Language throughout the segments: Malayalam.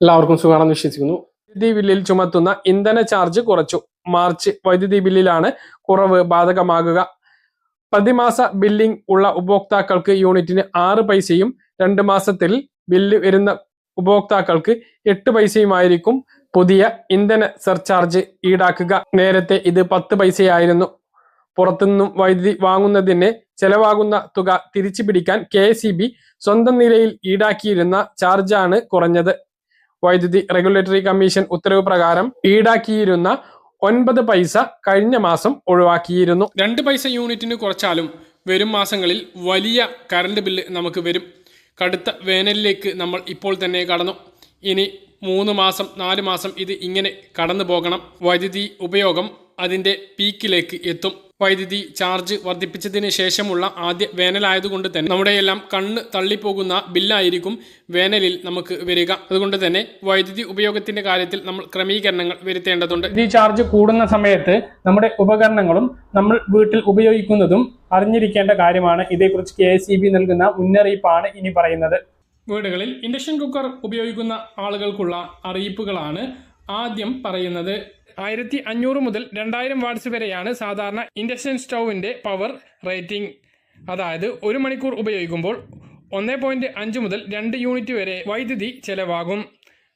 എല്ലാവർക്കും സുഖമാണെന്ന് വിശ്വസിക്കുന്നു. വൈദ്യുതി ബില്ലിൽ ചുമത്തുന്ന ഇന്ധന ചാർജ് കുറച്ചു. മാർച്ച് വൈദ്യുതി ബില്ലിലാണ് കുറവ് ബാധകമാകുക. പ്രതിമാസ ബില്ലിംഗ് ഉള്ള ഉപഭോക്താക്കൾക്ക് യൂണിറ്റിന് ആറ് പൈസയും രണ്ട് മാസത്തിൽ ബില്ല് വരുന്ന ഉപഭോക്താക്കൾക്ക് എട്ട് പൈസയുമായിരിക്കും പുതിയ ഇന്ധന സർചാർജ് ഈടാക്കുക. നേരത്തെ ഇത് പത്ത് പൈസയായിരുന്നു. പുറത്തുനിന്നും വൈദ്യുതി വാങ്ങുന്നതിന് ചെലവാകുന്ന തുക തിരിച്ചു പിടിക്കാൻ കെ സ്വന്തം നിലയിൽ ഈടാക്കിയിരുന്ന ചാർജാണ് കുറഞ്ഞത്. വൈദ്യുതി റെഗുലേറ്ററി കമ്മീഷൻ ഉത്തരവ് പ്രകാരം ഈടാക്കിയിരുന്ന ഒൻപത് പൈസ കഴിഞ്ഞ മാസം ഒഴിവാക്കിയിരുന്നു. രണ്ട് പൈസ യൂണിറ്റിന് കുറച്ചാലും വരും മാസങ്ങളിൽ വലിയ കറണ്ട് ബില്ല് നമുക്ക് വരും. കടുത്ത വേനലിലേക്ക് നമ്മൾ ഇപ്പോൾ തന്നെ കടന്നു. ഇനി മൂന്ന് മാസം നാല് മാസം ഇത് ഇങ്ങനെ കടന്നു പോകണം വൈദ്യുതി ഉപയോഗം അതിന്റെ പീക്കിലേക്ക് എത്തും. വൈദ്യുതി ചാർജ് വർദ്ധിപ്പിച്ചതിന് ശേഷമുള്ള ആദ്യ വേനലായതുകൊണ്ട് തന്നെ നമ്മുടെ എല്ലാം കണ്ണ് തള്ളിപ്പോകുന്ന ബില്ലായിരിക്കും വേനലിൽ നമുക്ക് വരിക. അതുകൊണ്ട് തന്നെ വൈദ്യുതി ഉപയോഗത്തിന്റെ കാര്യത്തിൽ നമ്മൾ ക്രമീകരണങ്ങൾ വരുത്തേണ്ടതുണ്ട്. ഈ ചാർജ് കൂടുന്ന സമയത്ത് നമ്മുടെ ഉപകരണങ്ങളും നമ്മൾ വീട്ടിൽ ഉപയോഗിക്കുന്നതും അറിഞ്ഞിരിക്കേണ്ട കാര്യമാണ്. ഇതേക്കുറിച്ച് കെ എസ് നൽകുന്ന മുന്നറിയിപ്പാണ് ഇനി പറയുന്നത്. വീടുകളിൽ ഇൻഡക്ഷൻ കുക്കർ ഉപയോഗിക്കുന്ന ആളുകൾക്കുള്ള അറിയിപ്പുകളാണ് ആദ്യം പറയുന്നത് ആയിരത്തി അഞ്ഞൂറ് മുതൽ രണ്ടായിരം വാട്ട്സ് വരെയാണ് സാധാരണ ഇൻഡക്ഷൻ സ്റ്റൗവിന്റെ പവർ റേറ്റിംഗ് അതായത് ഒരു മണിക്കൂർ ഉപയോഗിക്കുമ്പോൾ ഒന്ന് പോയിന്റ് അഞ്ച് മുതൽ രണ്ട് യൂണിറ്റ് വരെ വൈദ്യുതി ചെലവാകും.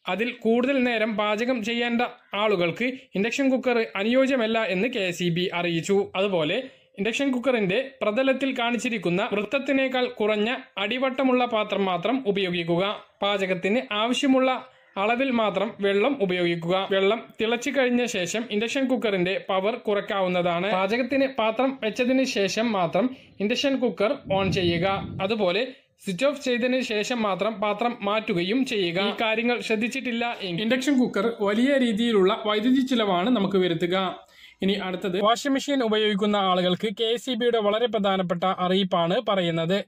അതിൽ കൂടുതൽ നേരം പാചകം ചെയ്യേണ്ട ആളുകൾക്ക് ഇൻഡക്ഷൻ കുക്കർ അനുയോജ്യമല്ല എന്ന് കെ അറിയിച്ചു. അതുപോലെ ഇൻഡക്ഷൻ കുക്കറിന്റെ പ്രതലത്തിൽ കാണിച്ചിരിക്കുന്ന വൃത്തത്തിനേക്കാൾ കുറഞ്ഞ അടിവട്ടമുള്ള പാത്രം മാത്രം ഉപയോഗിക്കുക. പാചകത്തിന് ആവശ്യമുള്ള അളവിൽ മാത്രം വെള്ളം ഉപയോഗിക്കുക. വെള്ളം തിളച്ചു കഴിഞ്ഞ ശേഷം ഇൻഡക്ഷൻ കുക്കറിന്റെ പവർ കുറയ്ക്കാവുന്നതാണ്. പാചകത്തിന് പാത്രം വെച്ചതിന് ശേഷം മാത്രം ഇൻഡക്ഷൻ കുക്കർ ഓൺ ചെയ്യുക. അതുപോലെ സ്വിച്ച് ഓഫ് ചെയ്തതിന് ശേഷം മാത്രം പാത്രം മാറ്റുകയും ചെയ്യുക. ഈ കാര്യങ്ങൾ ശ്രദ്ധിച്ചിട്ടില്ല ഇൻഡക്ഷൻ കുക്കർ വലിയ രീതിയിലുള്ള വൈദ്യുതി ചിലവാണ് നമുക്ക് വരുത്തുക. ഇനി അടുത്തത് വാഷിംഗ് മെഷീൻ ഉപയോഗിക്കുന്ന ആളുകൾക്ക് കെ വളരെ പ്രധാനപ്പെട്ട അറിയിപ്പാണ് പറയുന്നത്.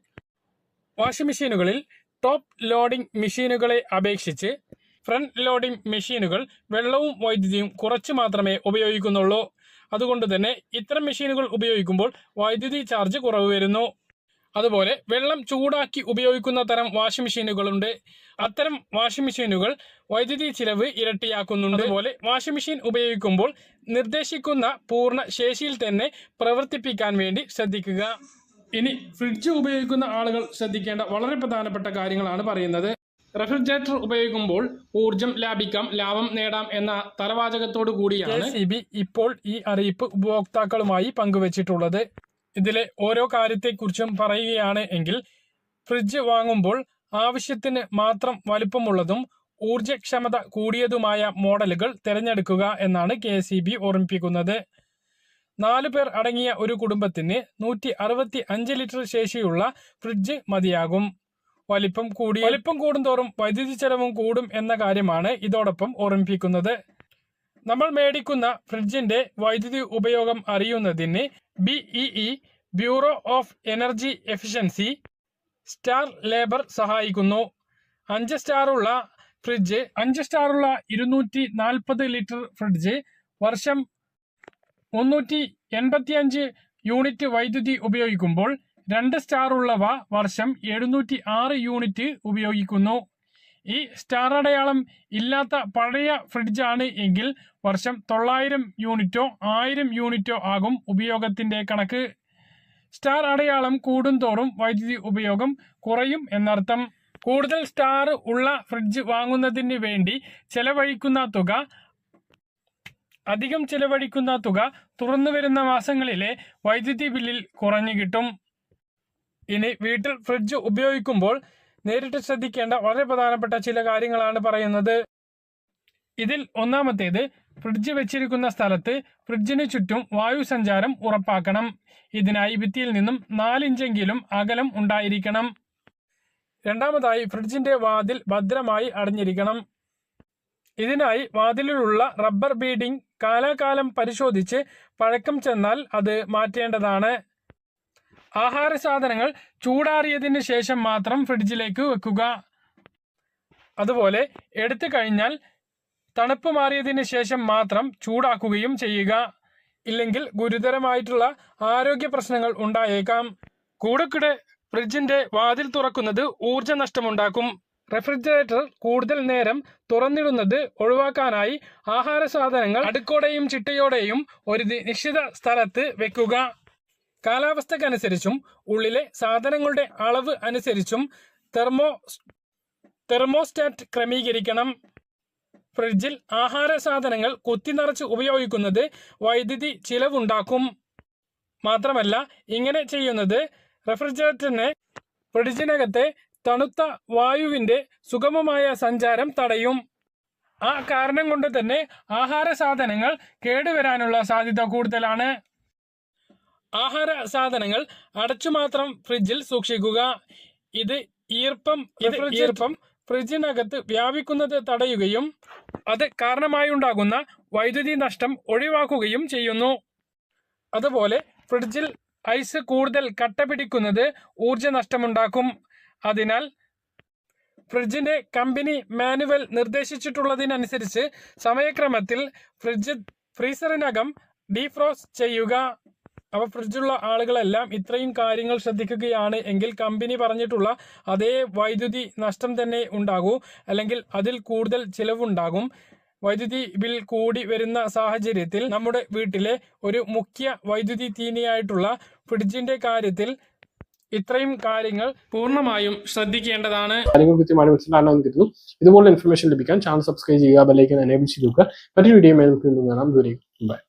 വാഷിംഗ് മെഷീനുകളിൽ ടോപ്പ് ലോഡിംഗ് മെഷീനുകളെ അപേക്ഷിച്ച് ഫ്രണ്ട് ലോഡിംഗ് മെഷീനുകൾ വെള്ളവും വൈദ്യുതിയും കുറച്ചു മാത്രമേ ഉപയോഗിക്കുന്നുള്ളൂ. അതുകൊണ്ട് തന്നെ ഇത്തരം മെഷീനുകൾ ഉപയോഗിക്കുമ്പോൾ വൈദ്യുതി ചാർജ് കുറവ് വരുന്നു. അതുപോലെ വെള്ളം ചൂടാക്കി ഉപയോഗിക്കുന്ന തരം വാഷിംഗ് മെഷീനുകളുണ്ട്. അത്തരം വാഷിംഗ് മെഷീനുകൾ വൈദ്യുതി ചിലവ് ഇരട്ടിയാക്കുന്നുണ്ട്. അതുപോലെ വാഷിംഗ് മെഷീൻ ഉപയോഗിക്കുമ്പോൾ നിർദ്ദേശിക്കുന്ന പൂർണ ശേഷിയിൽ തന്നെ പ്രവർത്തിപ്പിക്കാൻ വേണ്ടി ശ്രദ്ധിക്കുക. ഇനി ഫ്രിഡ്ജ് ഉപയോഗിക്കുന്ന ആളുകൾ ശ്രദ്ധിക്കേണ്ട വളരെ പ്രധാനപ്പെട്ട കാര്യങ്ങളാണ് പറയുന്നത്. റെഫ്രിജറേറ്റർ ഉപയോഗിക്കുമ്പോൾ ഊർജം ലാഭിക്കാം ലാഭം നേടാം എന്ന തലവാചകത്തോടു കൂടിയാണ് ഇപ്പോൾ ഈ അറിയിപ്പ് ഉപഭോക്താക്കളുമായി പങ്കുവച്ചിട്ടുള്ളത്. ഇതിലെ ഓരോ കാര്യത്തെക്കുറിച്ചും പറയുകയാണ് എങ്കിൽ ഫ്രിഡ്ജ് വാങ്ങുമ്പോൾ ആവശ്യത്തിന് മാത്രം വലുപ്പമുള്ളതും ഊർജക്ഷമത കൂടിയതുമായ മോഡലുകൾ തിരഞ്ഞെടുക്കുക എന്നാണ് കെ സി ബി ഓർമ്മിപ്പിക്കുന്നത്. നാലു പേർ അടങ്ങിയ ഒരു കുടുംബത്തിന് നൂറ്റി അറുപത്തി അഞ്ച് ലിറ്റർ ശേഷിയുള്ള ഫ്രിഡ്ജ് മതിയാകും. വലിപ്പം കൂടി വലിപ്പം കൂടുന്തോറും വൈദ്യുതി ചെലവും കൂടും എന്ന കാര്യമാണ് ഇതോടൊപ്പം ഓർമ്മിപ്പിക്കുന്നത്. നമ്മൾ മേടിക്കുന്ന ഫ്രിഡ്ജിന്റെ വൈദ്യുതി ഉപയോഗം അറിയുന്നതിന് BEE bureau of energy efficiency star label സഹായിക്കുന്നു. അഞ്ച് സ്റ്റാറുള്ള ഫ്രിഡ്ജ് അഞ്ച് സ്റ്റാറുള്ള ഇരുന്നൂറ്റി നാൽപ്പത് ലിറ്റർ ഫ്രിഡ്ജ് വർഷം മുന്നൂറ്റി എൺപത്തിയഞ്ച് യൂണിറ്റ് വൈദ്യുതി ഉപയോഗിക്കുമ്പോൾ രണ്ട് സ്റ്റാർ ഉള്ളവ വർഷം എഴുന്നൂറ്റി ആറ് യൂണിറ്റ് ഉപയോഗിക്കുന്നു. ഈ സ്റ്റാർ അടയാളം ഇല്ലാത്ത പഴയ ഫ്രിഡ്ജാണ് എങ്കിൽ വർഷം തൊള്ളായിരം യൂണിറ്റോ ആയിരം യൂണിറ്റോ ആകും ഉപയോഗത്തിന്റെ കണക്ക്. സ്റ്റാർ അടയാളം കൂടുന്തോറും വൈദ്യുതി ഉപയോഗം കുറയും എന്നർത്ഥം. കൂടുതൽ സ്റ്റാർ ഉള്ള ഫ്രിഡ്ജ് വാങ്ങുന്നതിന് വേണ്ടി ചെലവഴിക്കുന്ന തുക അധികം ചെലവഴിക്കുന്ന തുക തുറന്നു വരുന്ന മാസങ്ങളിലെ വൈദ്യുതി ബില്ലിൽ കുറഞ്ഞു കിട്ടും. ഇനി വീട്ടിൽ ഫ്രിഡ്ജ് ഉപയോഗിക്കുമ്പോൾ നേരിട്ട് ശ്രദ്ധിക്കേണ്ട വളരെ പ്രധാനപ്പെട്ട ചില കാര്യങ്ങളാണ് പറയുന്നത്. ഇതിൽ ഒന്നാമത്തേത് ഫ്രിഡ്ജ് വെച്ചിരിക്കുന്ന സ്ഥലത്ത് ഫ്രിഡ്ജിന് ചുറ്റും വായു സഞ്ചാരം ഉറപ്പാക്കണം. ഇതിനായി ഭിത്തിയിൽ നിന്നും നാലിഞ്ചെങ്കിലും അകലം ഉണ്ടായിരിക്കണം. രണ്ടാമതായി ഫ്രിഡ്ജിന്റെ വാതിൽ ഭദ്രമായി അടഞ്ഞിരിക്കണം. ഇതിനായി വാതിലിലുള്ള റബ്ബർ ബീഡിംഗ് കാലാകാലം പരിശോധിച്ച് പഴക്കം ചെന്നാൽ അത് മാറ്റേണ്ടതാണ്. ആഹാര സാധനങ്ങൾ ചൂടാറിയതിന് ശേഷം മാത്രം ഫ്രിഡ്ജിലേക്ക് വെക്കുക. അതുപോലെ എടുത്തു കഴിഞ്ഞാൽ തണുപ്പ് മാറിയതിന് ശേഷം മാത്രം ചൂടാക്കുകയും ചെയ്യുക. ഇല്ലെങ്കിൽ ഗുരുതരമായിട്ടുള്ള ആരോഗ്യ പ്രശ്നങ്ങൾ ഉണ്ടായേക്കാം. കൂടെക്കൂടെ ഫ്രിഡ്ജിന്റെ വാതിൽ തുറക്കുന്നത് ഊർജ നഷ്ടമുണ്ടാക്കും റെഫ്രിജറേറ്റർ കൂടുതൽ നേരം തുറന്നിടുന്നത് ഒഴിവാക്കാനായി ആഹാര സാധനങ്ങൾ അടുക്കോടെയും ചിട്ടയോടെയും ഒരു നിശ്ചിത സ്ഥലത്ത് വെക്കുക. കാലാവസ്ഥക്കനുസരിച്ചും ഉള്ളിലെ സാധനങ്ങളുടെ അളവ് അനുസരിച്ചും തെർമോ തെർമോസ്റ്റാറ്റ് ക്രമീകരിക്കണം. ഫ്രിഡ്ജിൽ ആഹാര സാധനങ്ങൾ കുത്തി നിറച്ച് ഉപയോഗിക്കുന്നത് വൈദ്യുതി ചിലവുണ്ടാക്കും. മാത്രമല്ല ഇങ്ങനെ ചെയ്യുന്നത് റെഫ്രിജറേറ്ററിനെ ഫ്രിഡ്ജിനകത്തെ തണുത്ത വായുവിന്റെ സുഗമമായ സഞ്ചാരം തടയും. ആ കാരണം കൊണ്ട് തന്നെ ആഹാര സാധനങ്ങൾ കേടുവരാനുള്ള സാധ്യത കൂടുതലാണ്. ആഹാര സാധനങ്ങൾ അടച്ചു മാത്രം ഫ്രിഡ്ജിൽ സൂക്ഷിക്കുക. ഇത് ഈർപ്പം ഈർപ്പം ഫ്രിഡ്ജിനകത്ത് വ്യാപിക്കുന്നത് തടയുകയും അത് കാരണമായുണ്ടാകുന്ന വൈദ്യുതി നഷ്ടം ഒഴിവാക്കുകയും ചെയ്യുന്നു. അതുപോലെ ഫ്രിഡ്ജിൽ ഐസ് കൂടുതൽ കട്ട പിടിക്കുന്നത് ഊർജ നഷ്ടമുണ്ടാക്കും. അതിനാൽ ഫ്രിഡ്ജിന്റെ കമ്പനി മാനുവൽ നിർദ്ദേശിച്ചിട്ടുള്ളതിനനുസരിച്ച് സമയക്രമത്തിൽ ഫ്രിഡ്ജ് ഫ്രീസറിനകം ഡീഫ്രോസ് ചെയ്യുക. അപ്പോൾ ഫ്രിഡ്ജുള്ള ആളുകളെല്ലാം ഇത്രയും കാര്യങ്ങൾ ശ്രദ്ധിക്കുകയാണ് എങ്കിൽ കമ്പനി പറഞ്ഞിട്ടുള്ള അതേ വൈദ്യുതി നഷ്ടം തന്നെ ഉണ്ടാകൂ. അല്ലെങ്കിൽ അതിൽ കൂടുതൽ ചിലവുണ്ടാകും. വൈദ്യുതി ബിൽ കൂടി വരുന്ന സാഹചര്യത്തിൽ നമ്മുടെ വീട്ടിലെ ഒരു മുഖ്യ വൈദ്യുതി തീനിയായിട്ടുള്ള ഫ്രിഡ്ജിന്റെ കാര്യത്തിൽ ഇത്രയും കാര്യങ്ങൾ പൂർണമായും ശ്രദ്ധിക്കേണ്ടതാണ്. കാര്യങ്ങൾ ഇതുപോലെ ഇൻഫർമേഷൻ ലഭിക്കാൻ ചാനൽ സബ്സ്ക്രൈബ് ചെയ്യുക ബെല്ലൈക്കൻ എനേബിൾ ചെയ്യുക മറ്റൊരു വീഡിയോ വീണ്ടും കാണാം. ബൈ